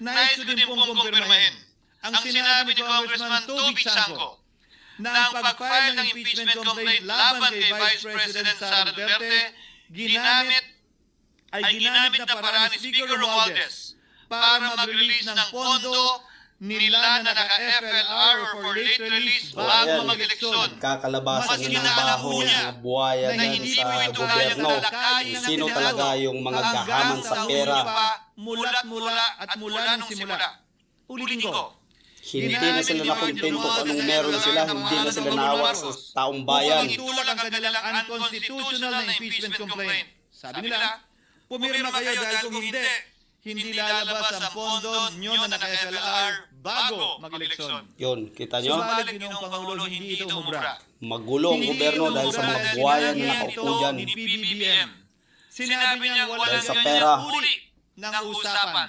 nais ko din pong kumpirmahin ang sinabi ni Congressman Toby Chanco na ang pag-file ng impeachment complaint laban kay Vice President Sara Duterte ginamit ay ginamit na paraan ni Speaker Romualdez para mag-release ng pondo nila na naka-FLR or for late release So, bago mag-eleksyon. Kakalabasan Mas niya ng kinaalam niya mga buhaya na hindi sa po ito kaya gobyerno. talakayin Kung ng sino talaga yung mga gahaman sa pera. Mulat mula at mula nung simula. Ulitin ko. Hindi na sila nakontento kung anong meron sila. Hindi na sila naawa sa taong bayan. Itulak ang kanilang unconstitutional na impeachment complaint. Sabi nila, pumirma kayo dahil kung hindi, hindi lalabas ang pondo nyo na naka-FLR bago mag-eleksyon. Yun, kita nyo? Subalit, Ginoong Pangulo, hindi ito umubra. Magulo ang gobyerno dahil sa mga buhaya na nakaupo dyan. Sinabi niya walang sa pera. uri ng usapan.